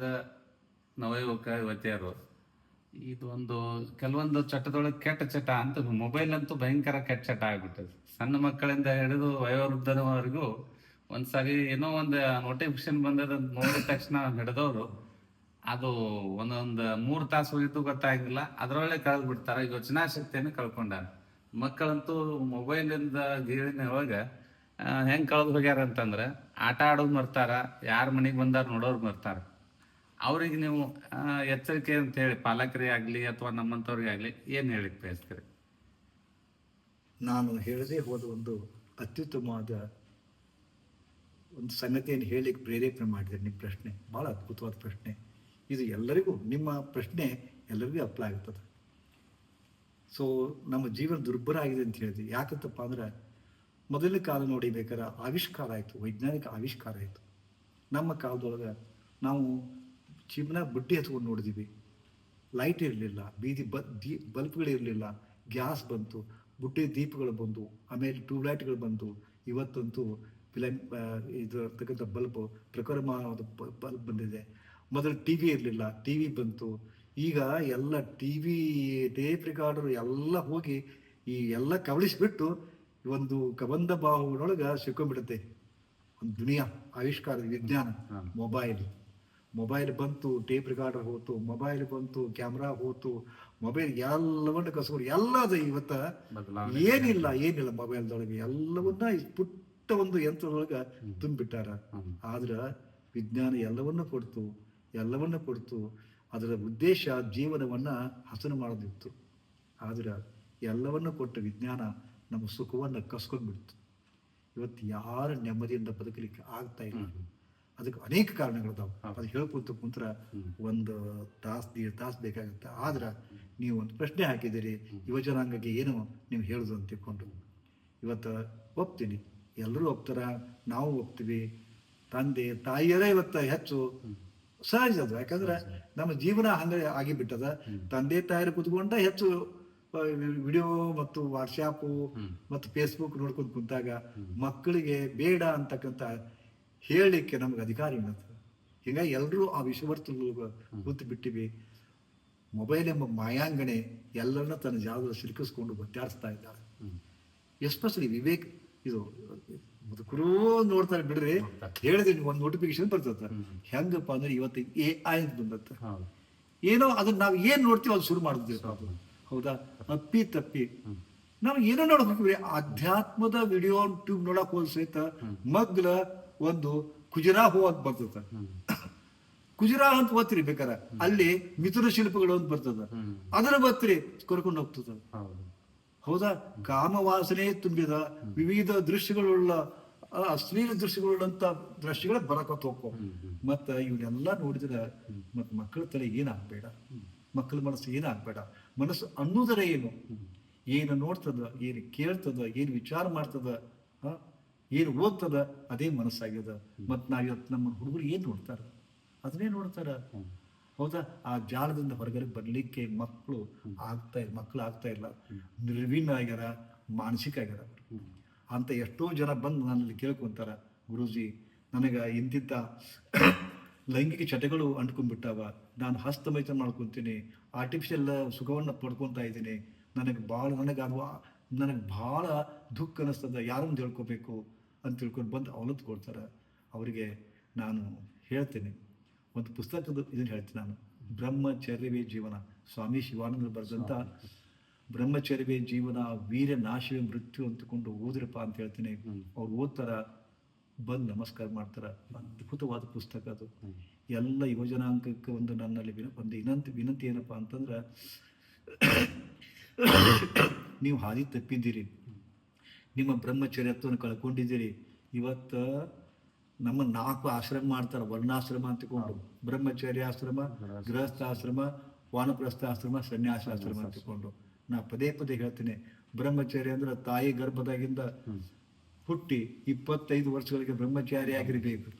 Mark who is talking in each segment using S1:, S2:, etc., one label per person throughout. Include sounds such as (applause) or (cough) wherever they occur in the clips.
S1: ಸಮಾಜದ ನವಯುವಕ, ಯುವತಿಯರು. ಇದು ಒಂದು ಕೆಲವೊಂದು ಚಟದೊಳಗೆ ಕೆಟ್ಟ ಚಟ ಅಂತ ಮೊಬೈಲ್ ಅಂತೂ ಭಯಂಕರ ಕೆಟ್ಟ ಚಟ ಆಗ್ಬಿಟ್ಟದೆ. ಸಣ್ಣ ಮಕ್ಕಳಿಂದ ಹಿಡಿದು ವಯೋವೃದ್ಧನವರೆಗೂ ಒಂದ್ಸರಿ ಏನೋ ಒಂದು ನೋಟಿಫಿಕೇಶನ್ ಬಂದದ ನೋಡಿದ ತಕ್ಷಣ ಹಿಡಿದವರು ಅದು ಒಂದೊಂದು ಮೂರು ತಾಸು ಹೋಗಿದ್ದು ಗೊತ್ತಾಗಿಲ್ಲ ಅದರೊಳಗೆ ಕಳೆದು ಬಿಡ್ತಾರೆ ಯೋಚನಾ ಶಕ್ತಿಯನ್ನು ಕಳ್ಕೊಂಡಾರ. ಮಕ್ಕಳಂತೂ ಮೊಬೈಲಿಂದ ಗೀಳಿನ ಒಳಗೆ ಹೆಂಗೆ ಕಳೆದು ಹೋಗ್ಯಾರ ಅಂತಂದ್ರೆ ಆಟ ಆಡೋದು ಮರ್ತಾರ, ಯಾರ ಮನೆಗೆ ಬಂದಾರ ನೋಡೋರು ಮರ್ತಾರ. ಅವ್ರಿಗೆ ನೀವು ಎಚ್ಚರಿಕೆ ಅಂತ ಹೇಳಿ, ಪಾಲಕರೇ ಆಗಲಿ ಅಥವಾ ನಮ್ಮಂಥವ್ರಿಗೆ ಆಗಲಿ ಏನು ಹೇಳಿಕ್ ಬಯಸ್ತೀರಿ?
S2: ನಾನು ಹೇಳದೇ ಹೋದ ಒಂದು ಅತ್ಯುತ್ತಮವಾದ ಒಂದು ಸಂಗತಿಯನ್ನು ಹೇಳಲಿಕ್ಕೆ ಪ್ರೇರೇಪಣೆ ಮಾಡಿದೆ ನಿಮ್ಮ ಪ್ರಶ್ನೆ. ಭಾಳ ಅದ್ಭುತವಾದ ಪ್ರಶ್ನೆ. ಇದು ಎಲ್ಲರಿಗೂ, ನಿಮ್ಮ ಪ್ರಶ್ನೆ ಎಲ್ಲರಿಗೂ ಅಪ್ಲೈ ಆಗ್ತದೆ. ಸೊ ನಮ್ಮ ಜೀವನ ದುರ್ಬಲ ಆಗಿದೆ ಅಂತ ಹೇಳಿದ್ವಿ ಯಾಕಂತಪ್ಪ ಅಂದ್ರೆ ಮೊದಲ ಕಾಲ ನೋಡಿ ಬೇಕಾದ್ರೆ ಆವಿಷ್ಕಾರ ಆಯಿತು, ವೈಜ್ಞಾನಿಕ ಆವಿಷ್ಕಾರ ಆಯಿತು. ನಮ್ಮ ಕಾಲದೊಳಗೆ ನಾವು ಚಿಮ್ನ ಬುಡ್ಡಿ ಹತ್ಕೊಂಡು ನೋಡಿದೀವಿ. ಲೈಟ್ ಇರಲಿಲ್ಲ ಬೀದಿ ಬ ದೀ ಬಲ್ಬ್ಗಳಿರಲಿಲ್ಲ ಗ್ಯಾಸ್ ಬಂತು ಬುಡ್ಡಿ ದೀಪಗಳು ಬಂದು ಆಮೇಲೆ ಟ್ಯೂಬ್ಲೈಟ್ಗಳು ಬಂತು ಇವತ್ತಂತೂ ಫಿಲಮ್ ಇದು ಇರ್ತಕ್ಕಂಥ ಬಲ್ಬ್ ಪ್ರಕರಮಾನವಾದ ಬಲ್ಬ್ ಬಂದಿದೆ. ಮೊದಲು ಟಿ ವಿ ಇರಲಿಲ್ಲ ಟಿ ವಿ ಬಂತು. ಈಗ ಎಲ್ಲ ಟಿ ವಿ ಟೇಪ್ ರೆಕಾರ್ಡರ್ ಎಲ್ಲ ಹೋಗಿ ಈ ಎಲ್ಲ ಕವಳಿಸ್ಬಿಟ್ಟು ಒಂದು ಕಬಂಧ ಬಾಹುಗಳೊಳಗೆ ಸಿಕ್ಕೊಂಡ್ಬಿಡುತ್ತೆ. ಒಂದು ದುನಿಯಾ ಆವಿಷ್ಕಾರ ವಿಜ್ಞಾನ ಮೊಬೈಲ್. ಮೊಬೈಲ್ ಬಂತು ಟೇಪ್ ರಿಕಾರ್ಡರ್ ಹೋತು ಮೊಬೈಲ್ ಬಂತು ಕ್ಯಾಮ್ರಾ ಹೋತು ಮೊಬೈಲ್ ಎಲ್ಲವನ್ನ ಕಸ್ಕೊಂಡು ಎಲ್ಲದ ಇವತ್ತ ಏನಿಲ್ಲ ಏನಿಲ್ಲ ಮೊಬೈಲ್ದೊಳಗೆ. ಎಲ್ಲವನ್ನ ಪುಟ್ಟ ಒಂದು ಯಂತ್ರದೊಳಗೆ ತುಂಬಿಟ್ಟಾರ.
S1: ಆದ್ರೆ
S2: ಆದ್ರ ವಿಜ್ಞಾನ ಎಲ್ಲವನ್ನು ಕೊಡ್ತು ಎಲ್ಲವನ್ನು ಕೊಡ್ತು. ಅದರ ಉದ್ದೇಶ ಜೀವನವನ್ನ ಹಸನು ಮಾಡೋದಿತ್ತು. ಆದ್ರೆ ಎಲ್ಲವನ್ನು ಕೊಟ್ಟ ವಿಜ್ಞಾನ ನಮ್ಮ ಸುಖವನ್ನು ಕಸ್ಕೊಂಡ್ಬಿಡ್ತು. ಇವತ್ತು ಯಾರ ನೆಮ್ಮದಿಯಿಂದ ಬದುಕಲಿಕ್ಕೆ ಆಗ್ತಾ ಇಲ್ಲ. ಅದಕ್ಕೆ ಅನೇಕ ಕಾರಣಗಳಿದಾವೆ ಅದು ಹೇಳ್ಕೊಂತ ಕುಂತ್ರ ಒಂದು ತಾಸು ದೀಡ್ ತಾಸು ಬೇಕಾಗುತ್ತೆ. ಆದ್ರೆ ನೀವು ಒಂದು ಪ್ರಶ್ನೆ ಹಾಕಿದ್ದೀರಿ ಯುವಜನಾಂಗಕ್ಕೆ ಏನು ನೀವು ಹೇಳೋದು ಅಂತ ತಿಳ್ಕೊಂಡು. ಇವತ್ತು ಒಪ್ತೀನಿ. ಎಲ್ಲರೂ ಒಪ್ತಾರ ನಾವು ಒಪ್ತೀವಿ. ತಂದೆ ತಾಯಿಯರೇ ಇವತ್ತು ಹೆಚ್ಚು ಸಹಜ ಅದು. ಯಾಕಂದ್ರೆ ನಮ್ಮ ಜೀವನ ಹಂಗೆ ಆಗಿಬಿಟ್ಟದ. ತಂದೆ ತಾಯಿಯರು ಕುತ್ಕೊಂಡ ಹೆಚ್ಚು ವಿಡಿಯೋ ಮತ್ತು ವಾಟ್ಸಾಪು ಮತ್ತು ಫೇಸ್ಬುಕ್ ನೋಡ್ಕೊಂಡು ಕುಂತಾಗ ಮಕ್ಕಳಿಗೆ ಬೇಡ ಅಂತಕ್ಕಂಥ ಹೇಳಲಿಕ್ಕೆ ನಮ್ಗೆ ಅಧಿಕಾರ ಇಲ್ಲ ಹೀಗಾಗಿ ಎಲ್ಲರೂ ಆ ವಿಷವರ್ತನ ಕೂತು ಬಿಟ್ಟಿವಿ. ಮೊಬೈಲ್ ಎಂಬ ಮಾಯಾಂಗಣೆ ಎಲ್ಲರನ್ನ ತನ್ನ ಜಾಗದಲ್ಲಿ ಸಿಲುಕಿಸ್ಕೊಂಡು ಒತ್ತಾಡಿಸ್ತಾ ಇದ್ದಾರೆ. ಎಸ್ಪೆಷಲಿ ವಿವೇಕ್ ಇದು ಮುದುಕರು ನೋಡ್ತಾರೆ ಬಿಡ್ರಿ. ಹೇಳಿದ್ರಿ ಒಂದು ನೋಟಿಫಿಕೇಶನ್ ಬರ್ತದ ಹೆಂಗಪ್ಪ ಅಂದ್ರೆ ಇವತ್ತು ಎ ಐ ಅಂತ ಬಂದತ್ತ ಏನೋ ಅದನ್ನ ನಾವು ಏನ್ ನೋಡ್ತೀವಿ ಅದು ಶುರು ಮಾಡಿದ್ವಿ ಹೌದಾ? ಅಪ್ಪಿ ತಪ್ಪಿ. ನಾವು ಏನೋ ನೋಡಕ್ ಹೋಗ್ತೀವಿ ಆಧ್ಯಾತ್ಮದ ವಿಡಿಯೋ ಟ್ಯೂಬ್ ನೋಡಕ್ ಹೋದ್ ಸಹಿತ ಮಗ್ಲ ಒಂದು ಕುಜರಾ ಹೂ ಅಂತ ಬರ್ತದ ಕುಜರಾ ಅಂತ ಓದ್ತಿರಿ ಬೇಕಾರ ಅಲ್ಲಿ ಮಿಥುನ ಶಿಲ್ಪಗಳು ಅಂತ ಬರ್ತದ. ಅದನ್ನ ಬರ್ತೀರಿ ಕರ್ಕೊಂಡು ಹೋಗ್ತದ.
S1: ಹೌದು.
S2: ಕಾಮವಾಸನೆ ತುಂಬಿದ ವಿವಿಧ ದೃಶ್ಯಗಳುಳ್ಳ ಅಶ್ಲೀಲ ದೃಶ್ಯಗಳುಳ್ಳಂತ ದೃಶ್ಯಗಳ ಬರಕತ್ ಹೋಗ್ಕೋ ಮತ್ತ ಇವನ್ನೆಲ್ಲ ನೋಡಿದ್ರ ಮತ್ ಮಕ್ಕಳ ತಲೆ ಏನಾಗ್ಬೇಡ. ಮಕ್ಕಳ ಮನಸ್ಸು ಏನಾಗ್ಬೇಡ. ಮನಸ್ಸು ಅನ್ನೋದರ ಏನು? ಏನು ನೋಡ್ತದ? ಏನು ಕೇಳ್ತದ? ಏನು ವಿಚಾರ ಮಾಡ್ತದ? ಏನು ಓದ್ತದ? ಅದೇ ಮನಸ್ಸಾಗ್ಯದ. ಮತ್ತು ನಾವು ಇವತ್ತು ನಮ್ಮ ಹುಡುಗರು ಏನು ನೋಡ್ತಾರೆ? ಅದನ್ನೇ ನೋಡ್ತಾರ. ಹೌದಾ? ಆ ಜಾಲದಿಂದ ಹೊರಗಡೆ ಬರಲಿಕ್ಕೆ ಮಕ್ಕಳು ಆಗ್ತಾ ಇಲ್ಲ ಮಕ್ಕಳು ಆಗ್ತಾ ಇಲ್ಲ. ನಿರ್ವೀಣ ಆಗ್ಯಾರ ಮಾನಸಿಕ ಆಗ್ಯಾರ ಅಂತ ಎಷ್ಟೋ ಜನ ಬಂದು ನನ್ನಲ್ಲಿ ಕೇಳ್ಕೊಂತಾರ. ಗುರೂಜಿ, ನನಗೆ ಇಂತಿದ್ದ ಲೈಂಗಿಕ ಚಟಗಳು ಅಂಟ್ಕೊಂಡ್ಬಿಟ್ಟಾವ. ನಾನು ಹಸ್ತಮೈಥುನ ಮಾಡ್ಕೊತೀನಿ. ಆರ್ಟಿಫಿಷಿಯಲ್ ಸುಖವನ್ನು ಪಡ್ಕೊತಾ ಇದ್ದೀನಿ. ನನಗೆ ಭಾಳ ನನಗೆ ಅದು ನನಗೆ ಭಾಳ ದುಃಖ ಅನ್ನಿಸ್ತದ ಯಾರನ್ನು ತಿಳ್ಕೊಬೇಕು? ಅಂತ ತಿಳ್ಕೊಂಡು ಬಂದು ಅವಲತ್ತು ಕೊಡ್ತಾರೆ. ಅವರಿಗೆ ನಾನು ಹೇಳ್ತೇನೆ. ಒಂದು ಪುಸ್ತಕದ ಇದನ್ನು ಹೇಳ್ತೀನಿ ನಾನು. ಬ್ರಹ್ಮಚರ್ಯವೇ ಜೀವನ. ಸ್ವಾಮಿ ಶಿವಾನಂದರು ಬರೆದಂಥ ಬ್ರಹ್ಮಚರ್ಯವೇ ಜೀವನ ವೀರ ನಾಶವೇ ಮೃತ್ಯು ಅಂತಕೊಂಡು ಓದಿರಪ್ಪ ಅಂತ ಹೇಳ್ತೀನಿ. ಅವ್ರು ಓದ್ತಾರ, ಬಂದು ನಮಸ್ಕಾರ ಮಾಡ್ತಾರ. ಅದ್ಭುತವಾದ ಪುಸ್ತಕ ಅದು. ಎಲ್ಲ ಯುವಜನಾಂಗಕ್ಕೆ ಒಂದು ನನ್ನಲ್ಲಿ ವಿನ, ಒಂದು ವಿನಂತಿ ವಿನಂತಿ ಏನಪ್ಪ ಅಂತಂದ್ರೆ, (coughs) ನೀವು ಹಾದಿ ತಪ್ಪಿದ್ದೀರಿ. ನಿಮ್ಮ ಬ್ರಹ್ಮಚರ್ಯತ್ವವನ್ನು ಕಳ್ಕೊಂಡಿದ್ದೀರಿ. ಇವತ್ತ ನಮ್ಮ ನಾಲ್ಕು ಆಶ್ರಮ ಮಾಡ್ತಾರೆ ವರ್ಣಾಶ್ರಮ ಅಂತಕೊಂಡು ಬ್ರಹ್ಮಚರ್ಯಾಶ್ರಮ ಗೃಹಸ್ಥಾಶ್ರಮ ಆಶ್ರಮ ಅಂತ ಅಂತಕೊಂಡು ನಾ ಪದೇ ಪದೇ ಹೇಳ್ತೀನಿ ಬ್ರಹ್ಮಚರ್ಯ ಅಂದ್ರೆ ತಾಯಿ ಗರ್ಭದಾಗಿಂದ ಹುಟ್ಟಿ ಇಪ್ಪತ್ತೈದು ವರ್ಷಗಳಿಗೆ ಬ್ರಹ್ಮಚಾರಿ ಆಗಿರಬೇಕು.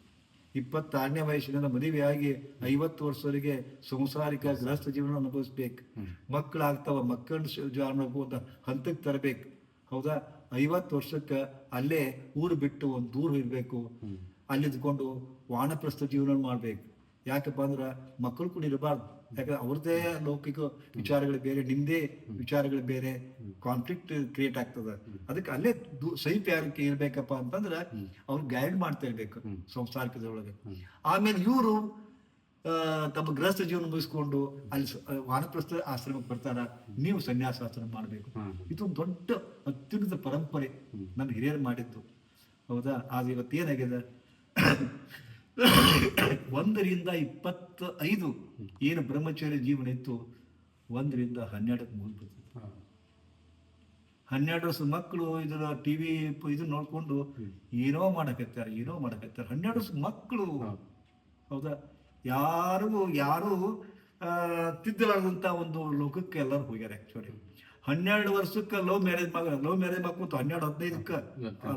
S2: ಇಪ್ಪತ್ತಾರನೇ ವಯಸ್ಸಿನಿಂದ ಮದುವೆಯಾಗಿ ಐವತ್ತು ವರ್ಷವರೆಗೆ ಸಂಸಾರಿಕ ಗೃಹಸ್ಥ ಜೀವನ ಅನುಭವಿಸ್ಬೇಕು. ಮಕ್ಕಳಾಗ್ತಾವ ಮಕ್ಕಳನ್ನ ಅಂತ ಹಂತಕ್ಕೆ ತರಬೇಕು. ಹೌದಾ? ಐವತ್ತು ವರ್ಷಕ್ಕೆ ಅಲ್ಲೇ ಊರು ಬಿಟ್ಟು ಒಂದು ದೂರ ಇರಬೇಕು. ಅಲ್ಲಿದ್ಕೊಂಡು ವಾನಪ್ರಸ್ಥ ಜೀವನ ಮಾಡಬೇಕು. ಯಾಕಪ್ಪ ಅಂದ್ರೆ ಮಕ್ಕಳು ಕೂಡ ಇರಬಾರ್ದು. ಯಾಕಂದ್ರೆ ಅವ್ರದ್ದೇ ಲೌಕಿಕ ವಿಚಾರಗಳು ಬೇರೆ ನಿಮ್ಮದೇ ವಿಚಾರಗಳು ಬೇರೆ. ಕಾನ್ಫ್ಲಿಕ್ಟ್ ಕ್ರಿಯೇಟ್ ಆಗ್ತದೆ. ಅದಕ್ಕೆ ಅಲ್ಲೇ ಸೈಪ್ ಯಾರಕ್ಕೆ ಇರ್ಬೇಕಪ್ಪ ಅಂತಂದ್ರೆ ಅವ್ರು ಗೈಡ್ ಮಾಡ್ತಾ ಇರ್ಬೇಕು ಸಂಸಾರಿಕದೊಳಗೆ ಆಮೇಲೆ ಇವರು ತಮ್ಮ ಗೃಹಸ್ಥ ಜೀವನ ಮುಗಿಸ್ಕೊಂಡು ಅಲ್ಲಿ ವಾನಪ್ರಸ್ಥ ಆಶ್ರಮಕ್ಕೆ ಬರ್ತಾರ. ನೀವು ಸನ್ಯಾಸ ಆಶ್ರಮ ಮಾಡಬೇಕು. ಇದು ಒಂದು ದೊಡ್ಡ ಅತ್ಯುನ್ನತ ಪರಂಪರೆ ನನ್ನ ಹಿರಿಯರು ಮಾಡಿದ್ದು. ಹೌದಾ? ಆದ್ರೆ ಇವತ್ತೇನಾಗಿದೆ ಒಂದರಿಂದ ಇಪ್ಪತ್ತ ಐದು ಏನು ಬ್ರಹ್ಮಚಾರಿ ಜೀವನ ಇತ್ತು ಒಂದರಿಂದ ಹನ್ನೆರಡಕ್ಕೆ ಮುಗಿದ್ಬಿಡ್ತು ಹನ್ನೆರಡು ವರ್ಷದ ಮಕ್ಕಳು ಇದರ ಟಿವಿ ಇದು ನೋಡ್ಕೊಂಡು ಏನೋ ಮಾಡಕತ್ತಾರ ಏನೋ ಮಾಡಕತ್ತಾರ ಹನ್ನೆರಡು ವರ್ಷದ ಮಕ್ಕಳು ಹೌದಾ? ಯಾರು ಯಾರು ಆ, ತಿದ್ದಲಾರದಂತ ಒಂದು ಲೋಕಕ್ಕೆ ಎಲ್ಲರೂ ಹೋಗ್ಯಾರ ಆ್ಯಕ್ಚುಲಿ ಹನ್ನೆರಡು ವರ್ಷಕ್ಕೆ ಲವ್ ಮ್ಯಾರೇಜ್ ಮಗ ಲವ್ ಮ್ಯಾರೇಜ್ ಮಾಡ್ಕೊಂತ ಹನ್ನೆರಡು ಹದಿನೈದಕ್ಕೆ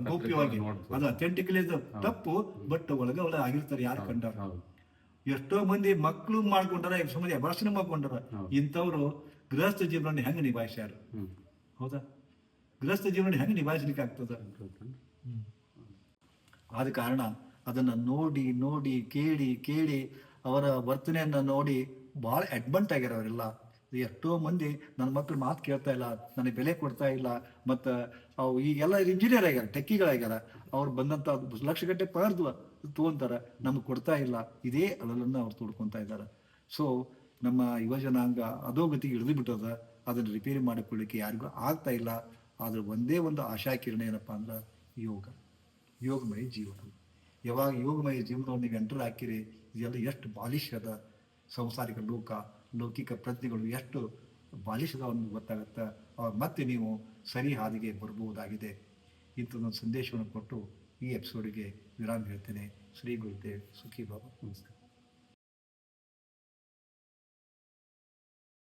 S2: ಗೌಪ್ಯವಾಗಿ. ಅದು ಅಥೆಂಟಿಕಲಿ ತಪ್ಪು ಬಟ್ ಒಳಗ ಒಳಗೆ ಆಗಿರ್ತಾರೆ ಯಾರು ಕಂಡಾರ ಎಷ್ಟೋ ಮಂದಿ ಮಕ್ಕಳು ಮಾಡ್ಕೊಂಡಾರ ಎಷ್ಟೋ ಮಂದಿ ಅಭಾಷಣ ಮಾಡ್ಕೊಂಡಾರ ಇಂಥವ್ರು ಗೃಹಸ್ಥ ಜೀವನ ಹೆಂಗೆ ನಿಭಾಯಿಸ್ಯಾರ? ಹೌದಾ? ಗೃಹಸ್ಥ ಜೀವನ ಹೆಂಗೆ ನಿಭಾಯಿಸ್ಲಿಕ್ಕೆ ಆಗ್ತದ? ಆದ ಕಾರಣ ಅದನ್ನ ನೋಡಿ ನೋಡಿ ಕೇಳಿ ಕೇಳಿ ಅವರ ವರ್ತನೆಯನ್ನ ನೋಡಿ ಬಹಳ ಅಡ್ಮಂಟ್ ಆಗ್ಯಾರ ಅವರೆಲ್ಲ ಎಷ್ಟೋ ಮಂದಿ ನನ್ನ ಮಕ್ಕಳು ಮಾತು ಕೇಳ್ತಾ ಇಲ್ಲ, ನನಗೆ ಬೆಲೆ ಕೊಡ್ತಾ ಇಲ್ಲ, ಮತ್ತು ಅವು ಈಗೆಲ್ಲ ಇಂಜಿನಿಯರ್ ಆಗ್ಯಾರ ಟೆಕ್ಕಿಗಳಾಗ್ಯಾರ ಅವ್ರು ಬಂದಂಥ ಲಕ್ಷ ಗಟ್ಟೆ ಪಗಾರ್ದು ತೊಗೊಂತಾರೆ, ನಮ್ಗೆ ಕೊಡ್ತಾ ಇಲ್ಲ. ಇದೇ ಅಳಲನ್ನು ಅವ್ರು ತೋಡ್ಕೊತಾ ಇದ್ದಾರೆ ಸೊ ನಮ್ಮ ಯುವಜನಾಂಗ ಅಧೋಗತಿಗೆ ಇಳಿದು ಬಿಟ್ಟದ. ಅದನ್ನು ರಿಪೇರಿ ಮಾಡಿಕೊಳ್ಳಿಕ್ಕೆ ಯಾರಿಗೂ ಆಗ್ತಾ ಇಲ್ಲ. ಆದ್ರೆ ಒಂದೇ ಒಂದು ಆಶಾಕಿರಣ ಏನಪ್ಪ ಅಂದ್ರೆ ಯೋಗ. ಯೋಗಮಯ ಜೀವನ. ಯಾವಾಗ ಯೋಗಮಯ ಜೀವನವನ್ನು ನೀವು ಎಂಟರ್ ಹಾಕಿರಿ ಇದೆಲ್ಲ ಎಷ್ಟು ಬಾಲಿಷ್ಯದ ಸಂಸಾರಿಕ ಲೋಕ, ಲೌಕಿಕ ಪ್ರಜ್ಞೆಗಳು ಎಷ್ಟು ಬಾಲಿಷದವನ್ನು ಗೊತ್ತಾಗತ್ತೆ ಮತ್ತೆ ನೀವು ಸರಿ ಹಾದಿಗೆ ಬರಬಹುದಾಗಿದೆ. ಇಂಥದ್ದೊಂದು ಸಂದೇಶವನ್ನು ಕೊಟ್ಟು ಈ ಎಪಿಸೋಡಿಗೆ ವಿರಾಮ ಹೇಳ್ತೇನೆ. ಶ್ರೀ ಗುರುದೇವ್ ಸುಖಿ ಬಾಬಾ
S1: ನಮಸ್ಕಾರ.